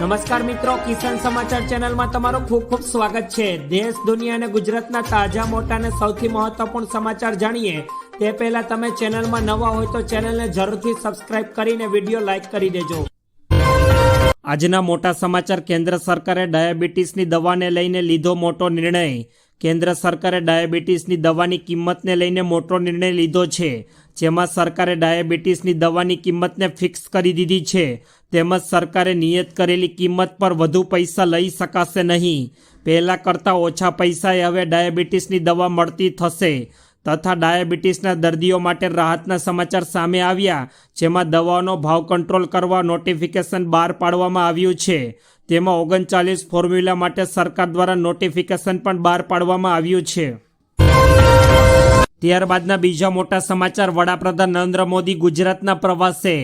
નમસ્કાર મિત્રો, કિસાન સમાચાર ચેનલમાં તમારું ખૂબ ખૂબ સ્વાગત છે. દેશ, દુનિયા અને ગુજરાતના તાજા, મોટા અને સૌથી મહત્વપૂર્ણ સમાચાર જાણીએ. તે પહેલા તમે ચેનલમાં નવા હોય તો ચેનલને જરૂરથી સબસ્ક્રાઇબ કરીને વીડિયો લાઇક કરી દેજો. આજના મોટા સમાચાર, કેન્દ્ર સરકારે ડાયાબિટીસની દવાને લઈને લીધો મોટો નિર્ણય. કેન્દ્ર સરકારે ડાયાબિટીસની દવાની કિંમતને લઈને મોટો નિર્ણય લીધો છે. જેમાં સરકારે ડાયાબિટીસની દવાની કિંમતને ફિક્સ કરી દીધી છે. તેમજ સરકારે નિયત કરેલી કિંમત પર વધુ પૈસા લઈ શકાશે નહીં. પહેલાં કરતાં ઓછા પૈસાએ હવે ડાયાબિટીસની દવા મળતી થશે. તથા ડાયાબિટીસના દર્દીઓ માટે રાહતના સમાચાર સામે આવ્યા, જેમાં દવાઓનો ભાવ કંટ્રોલ કરવા નોટિફિકેશન બહાર પાડવામાં આવ્યું છે. તેમાં ઓગણચાલીસ ફોર્મ્યુલા માટે સરકાર દ્વારા નોટિફિકેશન પણ બહાર પાડવામાં આવ્યું છે. ત્યારબાદના બીજા મોટા સમાચાર. વડાપ્રધાન નરેન્દ્ર મોદી ગુજરાતના પ્રવાસે.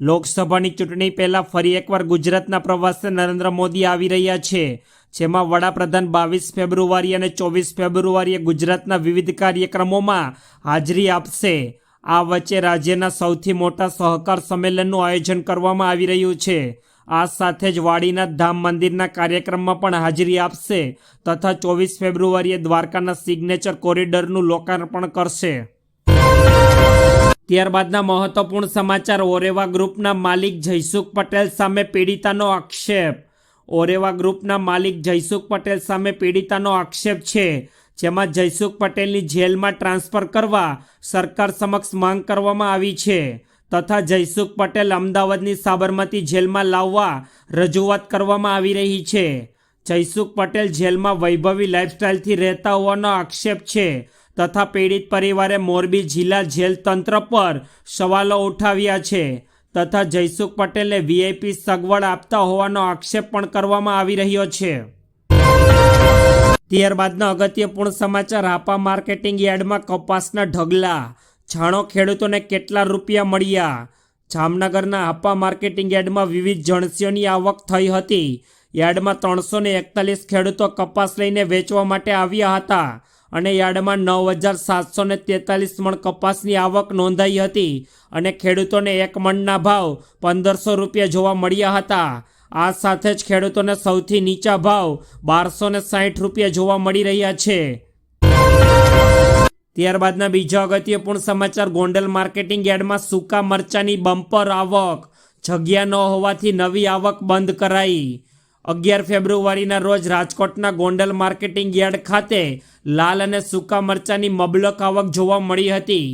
લોકસભાની ચૂંટણી પહેલાં ફરી એકવાર ગુજરાતના પ્રવાસે નરેન્દ્ર મોદી આવી રહ્યા છે. જેમાં વડાપ્રધાન બાવીસ ફેબ્રુઆરી અને ચોવીસ ફેબ્રુઆરીએ ગુજરાતના વિવિધ કાર્યક્રમોમાં હાજરી આપશે. આ વચ્ચે રાજ્યના સૌથી મોટા સહકાર સંમેલનનું આયોજન કરવામાં આવી રહ્યું છે. આ સાથે જ વાડીનાથ ધામ મંદિરના કાર્યક્રમમાં પણ હાજરી આપશે તથા ચોવીસ ફેબ્રુઆરીએ દ્વારકાના સિગ્નેચર કોરિડોરનું લોકાર્પણ કરશે. ત્યારબાદના મહત્વપૂર્ણ સમાચાર. ઓરેવા ગ્રુપના માલિક જયસુખ પટેલ સામે પીડિતાનો આક્ષેપ. ઓરેવા ગ્રુપના માલિક જયસુખ પટેલ સામે પીડિતાનો આક્ષેપ છે, જેમાં જયસુખ પટેલની જેલમાં ટ્રાન્સફર કરવા સરકાર સમક્ષ માંગ કરવામાં આવી છે. તથા જયસુખ પટેલ અમદાવાદની સાબરમતી જેલમાં લાવવા રજૂઆત કરવામાં આવી રહી છે. જયસુખ પટેલ જેલમાં વૈભવી લાઇફસ્ટાઇલથી રહેતા હોવાનો આક્ષેપ છે તથા પીડિત પરિવારે મોરબી જિલ્લા જેલ તંત્ર પર સવાલો ઉઠાવ્યા છે તથા જયસુખ પટેલને વીઆઈપી સગવડ આપતા હોવાનો આક્ષેપ પણ કરવામાં આવી રહ્યો છે. ત્યારબાદના અગત્યપૂર્ણ સમાચાર હાપા માર્કેટિંગ યાર્ડમાં કપાસના ઢગલા જાણો ખેડૂતોને કેટલા રૂપિયા મળ્યા? જામનગરના હાપા માર્કેટિંગ યાર્ડમાં વિવિધ જણસીઓની આવક થઈ હતી. યાર્ડમાં ત્રણસો ને એકતાલીસ ખેડૂતો કપાસ લઈને વેચવા માટે આવ્યા હતા અને યાર્ડમાં નવ હજાર સાતસો ને તેતાલીસ મણ કપાસની આવક નોંધાઈ હતી અને ખેડૂતોને એક મણના ભાવ પંદરસો રૂપિયા જોવા મળ્યા હતા. આ સાથે જ ખેડૂતોને સૌથી નીચા ભાવ બારસો ને સાહીઠ રૂપિયા જોવા મળી રહ્યા છે. ત્યારબાદના બીજા અગત્યપૂર્ણ સમાચાર, ગોંડલ માર્કેટિંગ યાર્ડમાં સૂકા મરચાની બમ્પર આવક. જગ્યા ન હોવાથી નવી આવક બંધ કરાઈ. અગિયાર ફેબ્રુઆરીના રોજ રાજકોટના ગોંડલ માર્કેટિંગ યાર્ડ ખાતે લાલ અને સૂકા મરચાની મબલક આવક જોવા મળી હતી.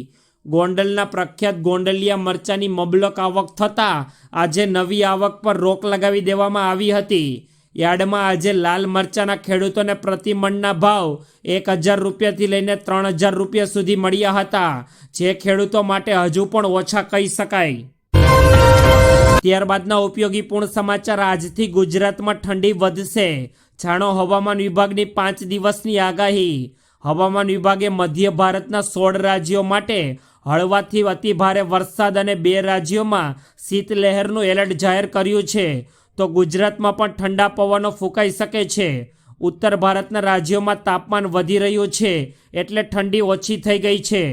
ગોંડલના પ્રખ્યાત ગોંડલિયા મરચાની મબલક આવક થતાં આજે નવી આવક પર રોક લગાવી દેવામાં આવી હતી. યાર્ડમાં આજે લાલ મરચાના ખેડૂતોને પ્રતિ મણના ભાવ એક હજાર રૂપિયાથી લઈને ત્રણ હજાર રૂપિયા સુધી મળ્યા હતા. જે ખેડૂતો માટે હજુ પણ ઓછા કહી શકાય. ત્યારબાદના ઉપયોગીપૂર્ણ સમાચાર આજથી ગુજરાતમાં ઠંડી વધશે. જાણો, હવામાન વિભાગની પાંચ દિવસની આગાહી. હવામાન વિભાગે મધ્ય ભારતના સોળ રાજ્યો માટે હળવાથી અતિભારે વરસાદ અને બે રાજ્યોમાં શીતલહેરનું એલર્ટ જાહેર કર્યું છે. તો ગુજરાતમાં પણ ઠંડા પવનો ફૂંકાઈ શકે છે. ઉત્તર ભારતના રાજ્યોમાં તાપમાન વધી રહ્યું છે એટલે ઠંડી ઓછી થઈ ગઈ છે.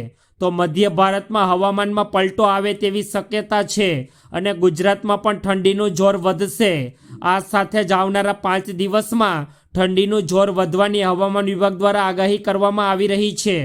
તો મધ્ય ભારતમાં હવામાનમાં પલટો આવે તેવી શક્યતા છે અને ગુજરાતમાં પણ ઠંડીનું જોર વધશે. આ સાથે જ આવનારા પાંચ દિવસમાં ઠંડીનું જોર વધવાની હવામાન વિભાગ દ્વારા આગાહી કરવામાં આવી રહી છે.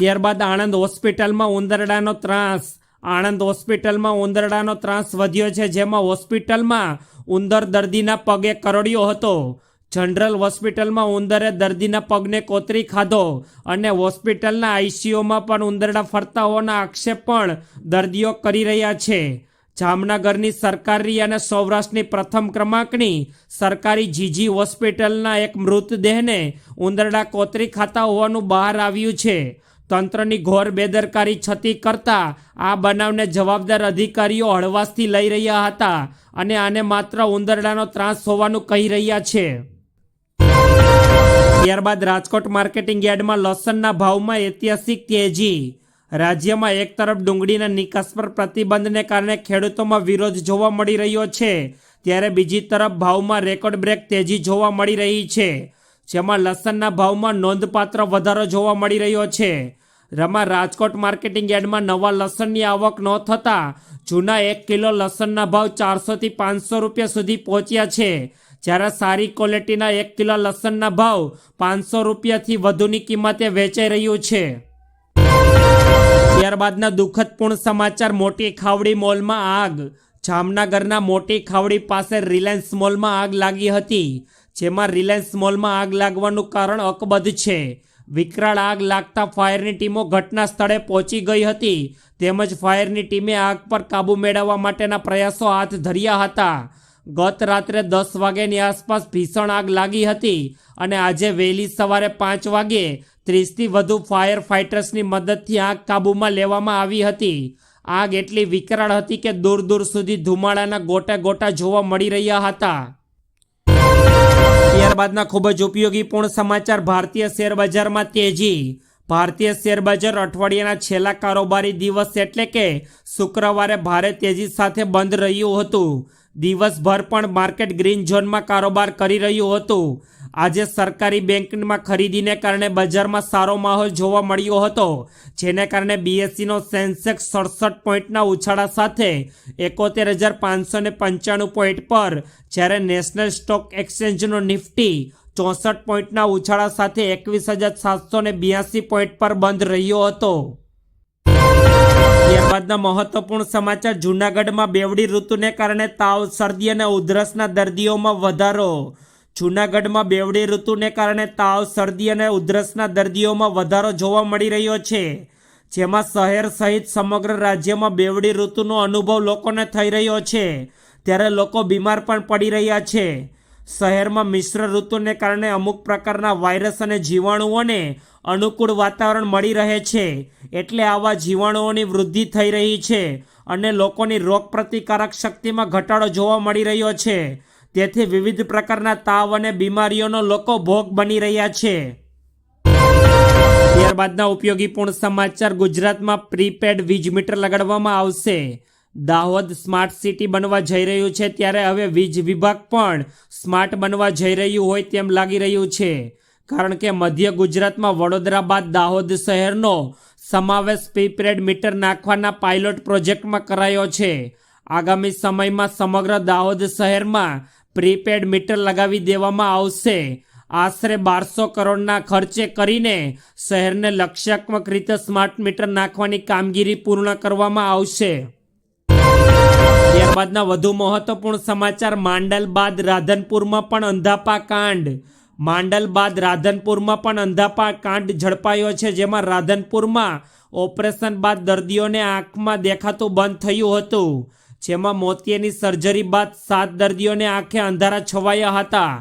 ત્યારબાદ આણંદ હોસ્પિટલમાં ઉંદરડાનો ત્રાસ આણંદ હોસ્પિટલમાં ઉંદરડાનો ત્રાસ વધ્યો છે, જેમાં હોસ્પિટલમાં ઉંદર દર્દીના પગે કરડ્યો હતો. જનરલ હોસ્પિટલમાં ઉંદરે દર્દીના પગને કોતરી ખાધો અને હોસ્પિટલના આઈસીયુમાં પણ ઉંદરડા ફરતા હોવાના આક્ષેપ પણ દર્દીઓ કરી રહ્યા છે. જામનગરની સરકારી અને સૌરાષ્ટ્રની પ્રથમ ક્રમાંકની સરકારી જીજી હોસ્પિટલના એક મૃતદેહને ઉંદરડા કોતરી ખાતા હોવાનું બહાર આવ્યું છે. તંત્રની ઘોર બેદરકારી છતી કરતા આ બનાવને જવાબદાર અધિકારીઓ હળવાશથી લઈ રહ્યા હતા અને આને માત્ર ઉંદરડાનો ત્રાસ હોવાનું કહી રહ્યા છે. ત્યારબાદ રાજકોટ માર્કેટિંગ યાર્ડમાં લસણના ભાવમાં ઐતિહાસિક તેજી. રાજ્યમાં એક તરફ ડુંગળીના નિકાસ પર પ્રતિબંધને કારણે ખેડૂતોમાં વિરોધ જોવા મળી રહ્યો છે, ત્યારે બીજી તરફ ભાવમાં રેકોર્ડ બ્રેક તેજી જોવા મળી રહી છે, જેમાં લસણના ભાવમાં નોંધપાત્ર વધારો જોવા મળી રહ્યો છે. રમા રાજકોટ માર્કેટિંગ યાર્ડમાં નવા લસણની આવક ન થતાં જૂના એક કિલો લસણના ભાવ ચારસોથી પાંચસો રૂપિયા સુધી પહોંચ્યા છે. જ્યારે સારી ક્વોલિટીના એક કિલો લસણના ભાવ પાંચસો રૂપિયાથી વધુની કિંમતે વેચાઈ રહ્યું છે. ત્યારબાદના દુઃખદપૂર્ણ સમાચાર, મોટી ખાવડી મોલમાં આગ. જામનગરના મોટી ખાવડી પાસે રિલાયન્સ મોલમાં આગ લાગી હતી, જેમાં રિલાયન્સ મોલમાં આગ લાગવાનું કારણ અકબંધ છે. વિકરાળ આગ લાગતા ફાયરની ટીમો ઘટના સ્થળે પહોંચી ગઈ હતી. તેમજ ફાયરની ટીમે આગ પર કાબૂ મેળવવા માટેના પ્રયાસો હાથ ધર્યા હતા. ગત રાત્રે દસ વાગ્યાની આસપાસ ભીષણ આગ લાગી હતી અને આજે વહેલી સવારે પાંચ વાગે ત્રીસથી વધુ ફાયર ફાઇટર્સની મદદથી આગ કાબૂમાં લેવામાં આવી હતી. આગ એટલી વિકરાળ હતી કે દૂર દૂર સુધી ધુમાડાના ગોટા ગોટા જોવા મળી રહ્યા હતા. ત્યારબાદના ખૂબ જ ઉપયોગીપૂર્ણ સમાચાર ભારતીય શેર બજારમાં તેજી. ભારતીય શેર બજાર અઠવાડિયાના છેલ્લા કારોબારી દિવસ એટલે કે શુક્રવારે ભારે તેજી સાથે બંધ રહ્યું હતું. દિવસભર પણ માર્કેટ ગ્રીન ઝોનમાં કારોબાર કરી રહ્યું હતું. આજે સરકારી બેંકમાં ખરીદીને કારણે બજારમાં સારો માહોલ જોવા મળ્યો હતો, જેને કારણે બીએસસીનો સેન્સેક્સ સડસઠ પોઈન્ટના ઉછાળા સાથે એકોતેર હજાર પાંચસો ને પંચાણું પોઈન્ટ પર, જ્યારે નેશનલ સ્ટોક એક્સચેન્જનો નિફ્ટી ચોસઠ પોઈન્ટના ઉછાળા સાથે એકવીસ હજાર સાતસો ને બ્યાસી પોઈન્ટ પર બંધ રહ્યો હતો. ત્યારબાદના મહત્વપૂર્ણ સમાચાર, જૂનાગઢમાં બેવડી ઋતુને કારણે તાવ, શરદી અને ઉધરસના દર્દીઓમાં વધારો. જૂનાગઢમાં બેવડી ઋતુને કારણે તાવ, શરદી અને ઉધરસના દર્દીઓમાં વધારો જોવા મળી રહ્યો છે. જેમાં શહેર સહિત સમગ્ર રાજ્યમાં બેવડી ઋતુનો અનુભવ લોકોને થઈ રહ્યો છે. ત્યારે લોકો બીમાર પણ પડી રહ્યા છે. શહેરમાં મિશ્ર ઋતુને કારણે અમુક પ્રકારના વાયરસ અને જીવાણુઓને અનુકૂળ વાતાવરણ મળી રહે છે. એટલે આવા જીવાણુઓની વૃદ્ધિ થઈ રહી છે અને લોકોની રોગપ્રતિકારક શક્તિમાં ઘટાડો જોવા મળી રહ્યો છે. તેથી વિવિધ પ્રકારના તાવ અને બીમારીઓનો લોકો ભોગ બની રહ્યા છે. ત્યારબાદના ઉપયોગીપૂર્ણ સમાચાર ગુજરાતમાં પ્રીપેડ વીજ મીટર લગાડવામાં આવશે. દાહોદ સ્માર્ટ સિટી બનવા જઈ રહ્યું છે ત્યારે હવે વીજ વિભાગ પણ સ્માર્ટ બનવા જઈ રહ્યું હોય તેમ લાગી રહ્યું છે. કારણ કે મધ્ય ગુજરાતમાં વડોદરા બાદ દાહોદ શહેરનો સમાવેશ પ્રીપેડ મીટર નાખવાના પાયલોટ પ્રોજેક્ટમાં કરાયો છે. આગામી સમયમાં સમગ્ર દાહોદ શહેરમાં પ્રીપેડ મીટર લગાવી દેવામાં આવશે. આશરે બારસો કરોડના ખર્ચે કરીને શહેરને લક્ષ્યાત્મક રીતે સ્માર્ટ મીટર નાખવાની કામગીરી પૂર્ણ કરવામાં આવશે. ત્યારબાદના વધુ મહત્વપૂર્ણ સમાચાર માંડલ બાદ રાધનપુરમાં પણ અંધાપા કાંડ. માંડલ બાદ રાધનપુરમાં પણ અંધાપા કાંડ ઝડપાયો છે, જેમાં રાધનપુરમાં ઓપરેશન બાદ દર્દીઓને આંખમાં દેખાતું બંધ થયું હતું, જેમાં મોતિયાની સર્જરી બાદ સાત દર્દીઓને આંખે અંધારા છવાયા હતા.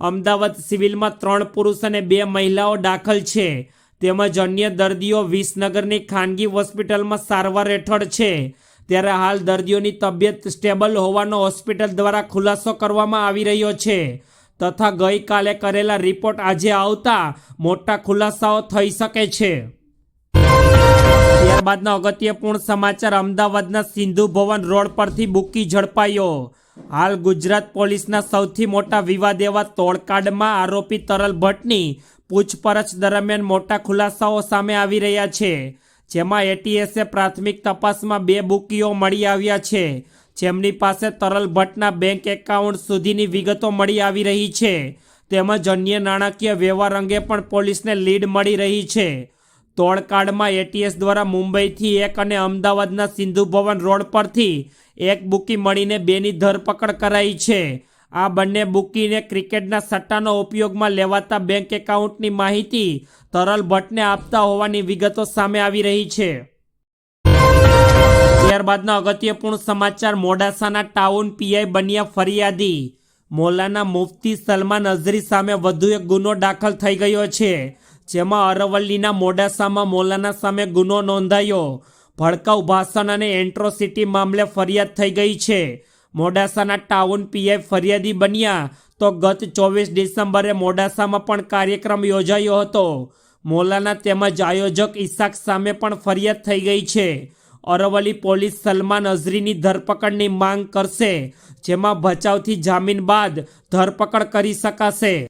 અમદાવાદ સિવિલમાં ત્રણ પુરુષ અને બે મહિલાઓ દાખલ છે, તેમજ અન્ય દર્દીઓ વિસનગરની ખાનગી હોસ્પિટલમાં સારવાર હેઠળ છે. ત્યારે હાલ દર્દીઓની તબિયત સ્ટેબલ હોવાનો હોસ્પિટલ દ્વારા ખુલાસો કરવામાં આવી રહ્યો છે. તથા ગઈકાલે કરેલા રિપોર્ટ આજે આવતા મોટા ખુલાસાઓ થઈ શકે છે. ત્યારબાદના અગત્યપૂર્ણ સમાચાર અમદાવાદના સિંધુ ભવન રોડ પરથી બુકી ઝડપાયો. હાલ ગુજરાત પોલીસના સૌથી મોટા વિવાદ એવા તોડકાંડમાં આરોપી તરલ ભટ્ટની પૂછપરછ દરમિયાન મોટા ખુલાસાઓ સામે આવી રહ્યા છે. જેમાં એટીએસે પ્રાથમિક તપાસમાં બે બુકીઓ મળી આવ્યા છે. જેમની પાસે તરલ ભટ્ટના બેંક એકાઉન્ટ સુધીની વિગતો મળી આવી રહી છે. તેમજ અન્ય નાણાકીય વ્યવહાર અંગે પણ પોલીસને લીડ મળી રહી છે. તોડકાંડમાં એટીએસ દ્વારા મુંબઈથી એક અને અમદાવાદના સિંધુ ભવન રોડ પરથી એક બુકી મળીને બેની ધરપકડ કરાઈ છે. આ બંને બુકીને ક્રિકેટના સટ્ટાનો ઉપયોગમાં લેવાતા બેંક એકાઉન્ટની માહિતી તરલ ભટ્ટને આપતા હોવાની વિગતો સામે આવી રહી છે. ત્યારબાદના અગત્યપૂર્ણ સમાચાર, મોડાસાના ટાઉન પીઆઈ બન્યા ફરિયાદી. મોલાના મુફતી સલમાન અઝરી સામે વધુ એક ગુનો દાખલ થઈ ગયો છે, જેમાં અરવલ્લીના મોડાસામાં મોલાના સામે ગુનો નોંધાયો. ભડકાઉ ભાષણ અને એન્ટ્રોસિટી મામલે ફરિયાદ થઈ ગઈ છે. મોડાસાના ટાઉન પીએફ ફરિયાદી બન્યા. તો ગત ચોવીસ ડિસેમ્બરે મોડાસામાં પણ કાર્યક્રમ યોજાયો હતો. મોલાના તેમજ આયોજક ઈસાક સામે પણ ફરિયાદ થઈ ગઈ છે. અરવલ્લી પોલીસ સલમાન અઝરીની ધરપકડની માંગ કરશે, જેમાં બચાવથી જામીન બાદ ધરપકડ કરી શકાશે.